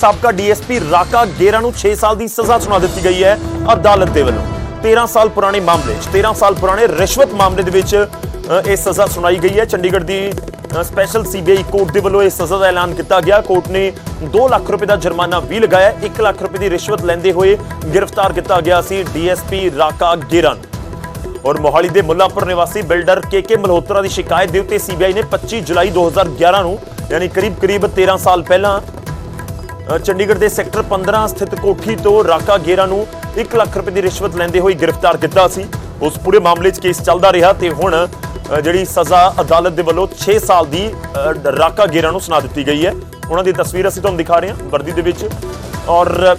ਸਾਬਕਾ ਡੀਐਸਪੀ ਰਾਕਾ ਗੇਰਾ ਨੂੰ 6 ਸਾਲ ਦੀ ਸਜ਼ਾ ਸੁਣਾ ਦਿੱਤੀ ਗਈ ਹੈ ਅਦਾਲਤ ਦੇ ਵੱਲੋਂ। 13 ਸਾਲ ਪੁਰਾਣੇ ਮਾਮਲੇ 'ਚ 13 ਸਾਲ ਪੁਰਾਣੇ ਰਿਸ਼ਵਤ ਮਾਮਲੇ ਦੇ ਵਿੱਚ ਅ, ਇਹ ਸਜ਼ਾ ਸੁਣਾਈ ਗਈ ਹੈ। ਚੰਡੀਗੜ੍ਹ ਦੀ ਅ, ਸਪੈਸ਼ਲ ਸੀਬੀਆਈ ਕੋਰਟ ਦੇ ਵੱਲੋਂ ਇਹ ਸਜ਼ਾ ਦਾ ਐਲਾਨ ਕੀਤਾ ਗਿਆ। ਕੋਰਟ ਨੇ 2 ਲੱਖ ਰੁਪਏ ਦਾ ਜੁਰਮਾਨਾ ਵੀ ਲਗਾਇਆ। 1 ਲੱਖ ਰੁਪਏ ਦੀ ਰਿਸ਼ਵਤ ਲੈਂਦੇ ਹੋਏ ਗ੍ਰਿਫਤਾਰ ਕੀਤਾ ਗਿਆ ਸੀ ਡੀਐਸਪੀ ਰਾਕਾ ਗੇਰਾ ਨੂੰ। ਔਰ ਮੋਹਾਲੀ ਦੇ ਮੁੱਲਾਂਪੁਰ ਨਿਵਾਸੀ ਬਿਲਡਰ ਕੇਕੇ ਮਲਹੋਤਰਾ ਦੀ ਸ਼ਿਕਾਇਤ ਦੇ ਉੱਤੇ ਸੀਬੀਆਈ ਨੇ 25 ਜੁਲਾਈ 2011 ਨੂੰ ਯਾਨੀ ਕਰੀਬ-ਕਰੀਬ 13 ਸਾਲ ਪਹਿਲਾਂ ਚੰਡੀਗੜ੍ਹ ਦੇ ਸੈਕਟਰ 15 ਸਥਿਤ ਕੋਠੀ ਤੋਂ ਰਾਕਾ ਗੇਰਾ ਨੂੰ 1 ਲੱਖ ਰੁਪਏ ਦੀ ਰਿਸ਼ਵਤ ਲੈਂਦੇ ਹੋਏ ਗ੍ਰਿਫਤਾਰ ਕੀਤਾ ਸੀ। ਉਸ ਪੂਰੇ ਮਾਮਲੇ 'ਚ ਕੇਸ ਚੱਲਦਾ ਰਿਹਾ ਤੇ ਹੁਣ ਜਿਹੜੀ ਸਜ਼ਾ ਅਦਾਲਤ ਦੇ ਵੱਲੋਂ 6 ਸਾਲ ਦੀ ਰਾਕਾ ਗੇਰਾ ਨੂੰ ਸੁਣਾ ਦਿੱਤੀ ਗਈ ਹੈ। ਉਹਨਾਂ ਦੀ ਤਸਵੀਰ ਅਸੀਂ ਤੁਹਾਨੂੰ ਦਿਖਾ ਰਹੇ ਹਾਂ ਵਰਦੀ ਦੇ ਵਿੱਚ। ਔਰ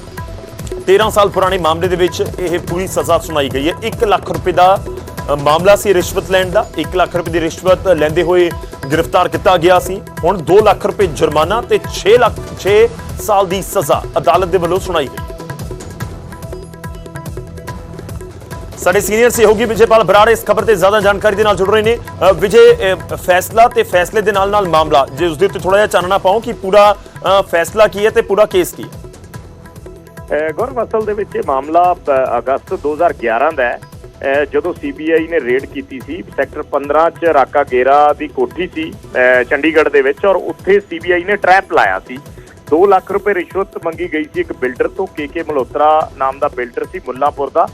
13 ਸਾਲ ਪੁਰਾਣੇ ਮਾਮਲੇ ਦੇ ਵਿੱਚ ਇਹ ਪੂਰੀ ਸਜ਼ਾ ਸੁਣਾਈ ਗਈ ਹੈ। 1 ਲੱਖ ਰੁਪਏ ਦਾ ਮਾਮਲਾ ਸੀ ਰਿਸ਼ਵਤ ਲੈਣ ਦਾ। 1 ਲੱਖ ਰੁਪਏ ਦੀ ਰਿਸ਼ਵਤ ਲੈਂਦੇ ਹੋਏ ਗ੍ਰਿਫਤਾਰ ਕੀਤਾ ਗਿਆ ਸੀ। ਹੁਣ 2 ਲੱਖ ਰੁਪਏ ਜੁਰਮਾਨਾ ਤੇ 6 ਲੱਖ 6 ਸਾਲ ਦੀ ਸਜ਼ਾ ਅਦਾਲਤ ਦੇ ਵੱਲੋਂ ਸੁਣਾਈ ਗਈ। ਸਾਡੇ ਸੀਨੀਅਰ ਸਹਿਯੋਗੀ ਵਿਜੇਪਾਲ ਬਰਾੜ ਇਸ ਖਬਰ ਤੇ ਜ਼ਿਆਦਾ ਜਾਣਕਾਰੀ ਦੇ ਨਾਲ ਜੁੜ ਰਹੇ ਨੇ। ਵਿਜੇ ਫੈਸਲਾ ਤੇ ਫੈਸਲੇ ਦੇ ਨਾਲ ਨਾਲ ਮਾਮਲਾ। ਜੇ ਉਸ ਦੇ ਉੱਤੇ ਥੋੜਾ ਜਿਹਾ ਚਾਨਣਾ ਪਾਓ ਕਿ ਪੂਰਾ ਫੈਸਲਾ ਕੀ ਹੈ ਤੇ ਪੂਰਾ ਕੇਸ ਕੀ ਹੈ? ਅਹ ਅਸਲ ਦੇ ਵਿੱਚ ਇਹ ਮਾਮਲਾ ਅਹ, ਅਗਸਤ 2011 ਦਾ ਹੈ। ਜਦੋਂ ਸੀਬੀਆਈ ਨੇ ਰੇਡ ਕੀਤੀ ਸੀ ਸੈਕਟਰ 15 ਚ ਰਾਕਾ ਗੇਰਾ ਦੀ ਕੋਠੀ ਸੀ ਚੰਡੀਗੜ੍ਹ ਦੇ ਵਿੱਚ ਔਰ ਉੱਥੇ ਸੀਬੀਆਈ ਨੇ ਟਰੈਪ ਲਾਇਆ ਸੀ। 2 ਲੱਖ ਰੁਪਏ ਰਿਸ਼ਵਤ ਮੰਗੀ ਗਈ ਸੀ ਇੱਕ ਬਿਲਡਰ ਤੋਂ ਕੇਕੇ ਮਲਹੋਤਰਾ ਨਾਮ ਦਾ ਬਿਲਡਰ ਸੀ ਮੁੱਲਾਂਪੁਰ ਦਾ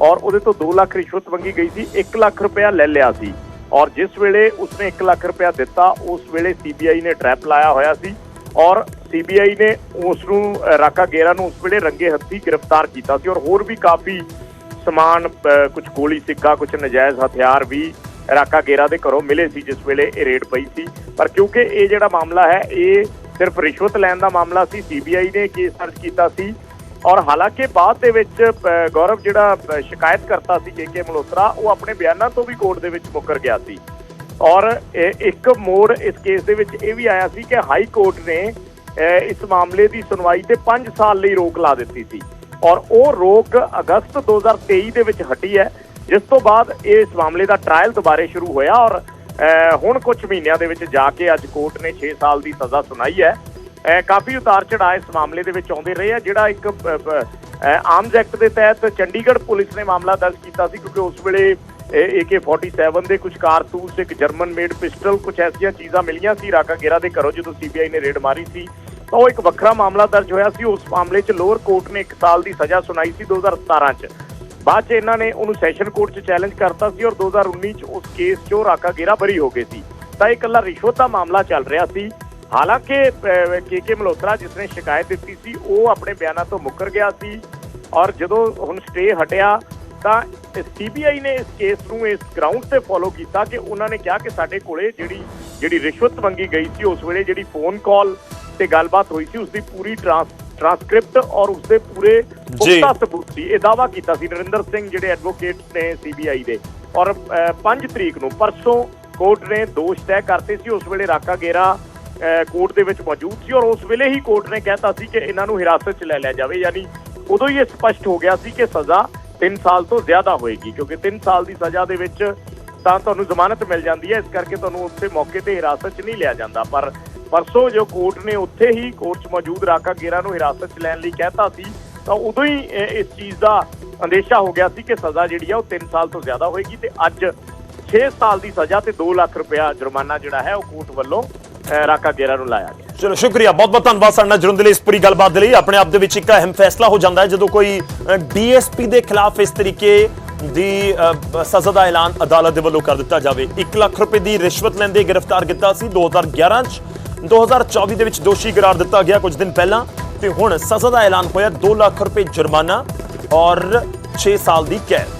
ਔਰ ਉਹਦੇ ਤੋਂ 2 ਲੱਖ ਰਿਸ਼ਵਤ ਮੰਗੀ ਗਈ ਸੀ 1 ਲੱਖ ਰੁਪਇਆ ਲੈ ਲਿਆ ਸੀ। ਔਰ ਜਿਸ ਵੇਲੇ ਉਸਨੇ 1 ਲੱਖ ਰੁਪਇਆ ਦਿੱਤਾ ਉਸ ਵੇਲੇ ਸੀਬੀਆਈ ਨੇ ਟਰੈਪ ਲਾਇਆ ਹੋਇਆ ਸੀ ਔਰ ਸੀਬੀਆਈ ਨੇ ਉਸ ਨੂੰ ਅਹ, ਰਾਕਾ ਗੇਰਾ ਨੂੰ ਉਸ ਵੇਲੇ ਰੰਗੇ ਹੱਥੀ ਗ੍ਰਿਫਤਾਰ ਕੀਤਾ ਸੀ ਔਰ ਹੋਰ ਵੀ ਕਾਫੀ ਸਮਾਨ ਕੁਝ ਗੋਲੀ ਸਿੱਕਾ ਕੁਝ ਨਜਾਇਜ਼ ਹਥਿਆਰ ਵੀ ਰਾਕਾ ਗੇਰਾ ਦੇ ਘਰੋਂ ਮਿਲੇ ਸੀ, ਜਿਸ ਵੇਲੇ ਇਹ ਰੇਡ ਪਈ ਸੀ। ਪਰ ਕਿਉਂਕਿ ਇਹ ਜਿਹੜਾ ਮਾਮਲਾ ਹੈ, ਇਹ ਸਿਰਫ ਰਿਸ਼ਵਤ ਲੈਣ ਦਾ ਮਾਮਲਾ ਸੀ, ਸੀਬੀਆਈ ਨੇ ਕੇਸ ਦਰਜ ਕੀਤਾ ਸੀ। ਔਰ ਹਾਲਾਂਕਿ ਬਾਅਦ ਦੇ ਵਿੱਚ ਗੌਰਵ ਜਿਹੜਾ ਸ਼ਿਕਾਇਤ ਕਰਤਾ ਸੀ ਕੇਕੇ ਮਲੋਤਰਾ ਉਹ ਆਪਣੇ ਬਿਆਨਾਂ ਤੋਂ ਵੀ ਕੋਰਟ ਦੇ ਵਿੱਚ ਮੁੱਕਰ ਗਿਆ ਸੀ। ਔਰ ਇੱਕ ਮੋੜ ਇਸ ਕੇਸ ਦੇ ਵਿੱਚ ਇਹ ਵੀ ਆਇਆ ਸੀ ਕਿ ਹਾਈ ਕੋਰਟ ਨੇ ਇਸ ਮਾਮਲੇ ਦੀ ਸੁਣਵਾਈ ਤੇ 5 ਸਾਲ ਲਈ ਰੋਕ ਲਾ ਦਿੱਤੀ ਸੀ। ਔਰ ਉਹ ਰੋਕ ਅਗਸਤ 2023 ਦੇ ਵਿੱਚ ਹਟੀ ਹੈ। ਜਿਸ ਤੋਂ ਬਾਅਦ ਇਸ ਮਾਮਲੇ ਦਾ ਟ੍ਰਾਇਲ ਦੁਬਾਰੇ ਸ਼ੁਰੂ ਹੋਇਆ ਔਰ ਹੁਣ ਕੁਝ ਮਹੀਨਿਆਂ ਦੇ ਵਿੱਚ ਜਾ ਕੇ ਅੱਜ ਕੋਰਟ ਨੇ 6 ਸਾਲ ਦੀ ਸਜ਼ਾ ਸੁਣਾਈ ਹੈ। ਕਾਫੀ ਉਤਾਰ ਚੜਾਅ ਇਸ ਮਾਮਲੇ ਦੇ ਵਿੱਚ ਆਉਂਦੇ ਰਹੇ ਆ ਜਿਹੜਾ ਇੱਕ ਅਹ, ਆਰਮਜ਼ ਐਕਟ ਦੇ ਤਹਿਤ ਚੰਡੀਗੜ੍ਹ ਪੁਲਿਸ ਨੇ ਮਾਮਲਾ ਦਰਜ ਕੀਤਾ ਸੀ ਕਿਉਂਕਿ ਉਸ ਵੇਲੇ AK47 ਦੇ ਕੁਝ ਕਾਰਤੂਸ ਇੱਕ ਜਰਮਨ ਮੇਡ ਪਿਸਟਲ ਕੁਝ ਐਸੀਆਂ ਚੀਜ਼ਾਂ ਮਿਲੀਆਂ ਸੀ। ਰਾਕਾ ਗੇਰਾ ਦੇ ਘਰੋਂ ਜਦੋਂ ਸੀਬੀਆਈ ਨੇ ਰੇਡ ਮਾਰੀ ਸੀ ਤਾਂ ਉਹ ਇੱਕ ਵੱਖਰਾ ਮਾਮਲਾ ਦਰਜ ਹੋਇਆ ਸੀ। ਉਸ ਮਾਮਲੇ 'ਚ ਲੋਅਰ ਕੋਰਟ ਨੇ 1 ਸਾਲ ਦੀ ਸਜ਼ਾ ਸੁਣਾਈ ਸੀ 2017 'ਚ। ਬਾਅਦ 'ਚ ਇਹਨਾਂ ਨੇ ਉਹਨੂੰ ਸੈਸ਼ਨ ਕੋਰਟ 'ਚ ਚੈਲੰਜ ਕਰਤਾ ਸੀ ਔਰ 2019 'ਚ ਉਸ ਕੇਸ 'ਚੋਂ ਰਾਕਾ ਗੇਰਾ ਬਰੀ ਹੋ ਗਏ ਸੀ। ਤਾਂ ਇਹ ਇਕੱਲਾ ਰਿਸ਼ਵਤ ਦਾ ਮਾਮਲਾ ਚੱਲ ਰਿਹਾ ਸੀ। ਹਾਲਾਂਕਿ ਕੇਕੇ ਮਲਹੋਤਰਾ ਜਿਸ ਨੇ ਸ਼ਿਕਾਇਤ ਦਿੱਤੀ ਸੀ, ਉਹ ਆਪਣੇ ਬਿਆਨਾਂ ਤੋਂ ਮੁੱਕਰ ਗਿਆ ਸੀ ਔਰ ਜਦੋਂ ਹੁਣ ਸਟੇ ਹਟਿਆ ਤਾਂ ਸੀਬੀਆਈ ਨੇ ਇਸ ਕੇਸ ਨੂੰ ਇਸ ਗਰਾਊਂਡ ਤੇ ਫੋਲੋ ਕੀਤਾ ਕਿ ਉਹਨਾਂ ਨੇ ਕਿਹਾ ਕਿ ਸਾਡੇ ਕੋਲੇ ਜਿਹੜੀ ਜਿਹੜੀ ਰਿਸ਼ਵਤ ਮੰਗੀ ਗਈ ਸੀ, ਉਸ ਵੇਲੇ ਜਿਹੜੀ ਫੋਨ ਕਾਲ ਤੇ ਗੱਲਬਾਤ ਹੋਈ ਸੀ ਉਸ ਦੀ ਪੂਰੀ ਟ੍ਰਾਂਸਕ੍ਰਿਪਟ ਔਰ ਉਸ ਦੇ ਪੂਰੇ ਪੁਖਤਾ ਸਬੂਤ ਸੀ। ਇਹ ਦਾਵਾ ਕੀਤਾ ਸੀ ਨਰਿੰਦਰ ਸਿੰਘ ਜਿਹੜੇ ਐਡਵੋਕੇਟ ਨੇ ਸੀਬੀਆਈ ਦੇ। ਔਰ 5 ਤਰੀਕ ਨੂੰ ਪਰਸੋਂ ਕੋਰਟ ਨੇ ਦੋਸ਼ ਤੈਅ ਕਰਤੇ ਸੀ। ਉਸ ਵੇਲੇ ਰਾਕਾ ਗੇਰਾ ਕੋਰਟ ਦੇ ਵਿੱਚ ਮੌਜੂਦ ਸੀ ਔਰ ਉਸ ਵੇਲੇ ਹੀ ਕੋਰਟ ਨੇ ਕਹਿਤਾ ਸੀ ਕਿ ਇਹਨਾਂ ਨੂੰ ਹਿਰਾਸਤ 'ਚ ਲੈ ਲਿਆ ਜਾਵੇ। ਯਾਨੀ ਉਦੋਂ ਹੀ ਇਹ ਸਪਸ਼ਟ ਹੋ ਗਿਆ ਸੀ ਕਿ ਸਜ਼ਾ 3 ਸਾਲ ਤੋਂ ਜ਼ਿਆਦਾ ਹੋਏਗੀ ਕਿਉਂਕਿ 3 ਸਾਲ ਦੀ ਸਜ਼ਾ ਦੇ ਵਿੱਚ ਤਾਂ ਤੁਹਾਨੂੰ ਜ਼ਮਾਨਤ ਮਿਲ ਜਾਂਦੀ ਹੈ। ਇਸ ਕਰਕੇ ਤੁਹਾਨੂੰ ਉੱਥੇ ਮੌਕੇ ਤੇ ਹਿਰਾਸਤ 'ਚ ਨਹੀਂ ਲਿਆ ਜਾਂਦਾ। ਪਰ ਪਰਸੋਂ ਜੋ ਕੋਰਟ ਨੇ ਉੱਥੇ ਹੀ ਕੋਰਟ 'ਚ ਮੌਜੂਦ ਰਾਕਾ ਗੇਰਾ ਨੂੰ ਹਿਰਾਸਤ 'ਚ ਲੈਣ ਲਈ ਕਹਿਤਾ ਸੀ ਤਾਂ ਉਦੋਂ ਹੀ ਇਸ ਚੀਜ਼ ਦਾ ਅੰਦੇਸ਼ਾ ਹੋ ਗਿਆ ਸੀ ਕਿ ਸਜ਼ਾ ਜਿਹੜੀ ਆ ਉਹ 3 ਸਾਲ ਤੋਂ ਜ਼ਿਆਦਾ ਹੋਏਗੀ ਤੇ ਅੱਜ 6 ਸਾਲ ਦੀ ਸਜ਼ਾ ਤੇ 2 ਲੱਖ ਰੁਪਇਆ ਜੁਰਮਾਨਾ ਜਿਹੜਾ ਹੈ ਉਹ ਕੋਰਟ ਵੱਲੋਂ ਅਹ, ਰਾਕਾ ਗੇਰਾ ਨੂੰ ਲਾਇਆ ਗਿਆ। ਚਲੋ ਸ਼ੁਕਰੀਆ। ਬਹੁਤ ਬਹੁਤ ਧੰਨਵਾਦ ਸਾਡੇ ਨਾਲ ਜੁੜਨ ਦੇ ਲਈ ਇਸ ਪੂਰੀ ਗੱਲਬਾਤ ਦੇ ਲਈ। ਆਪਣੇ ਆਪ ਦੇ ਵਿੱਚ ਇੱਕ ਅਹਿਮ ਫੈਸਲਾ ਹੋ ਜਾਂਦਾ ਹੈ ਜਦੋਂ ਕੋਈ ਡੀਐਸਪੀ ਦੇ ਖਿਲਾਫ ਇਸ ਤਰੀਕੇ ਦੀ ਅ, ਸਜ਼ਾ ਦਾ ਐਲਾਨ ਅਦਾਲਤ ਦੇ ਵੱਲੋਂ ਕਰ ਦਿੱਤਾ ਜਾਵੇ। 1 ਲੱਖ ਰੁਪਏ ਦੀ ਰਿਸ਼ਵਤ ਲੈਂਦੇ ਗ੍ਰਿਫਤਾਰ ਕੀਤਾ ਸੀ। 2011 ਚ 2024 ਦੇ ਵਿੱਚ ਦੋਸ਼ੀ ਕਰਾਰ ਦਿੱਤਾ ਗਿਆ ਕੁਝ ਦਿਨ ਪਹਿਲਾਂ ਤੇ ਹੁਣ ਸਜ਼ਾ ਦਾ ਐਲਾਨ ਹੋਇਆ 2 ਲੱਖ ਰੁਪਏ ਜੁਰਮਾਨਾ ਔਰ 6 ਸਾਲ ਦੀ ਕੈਦ।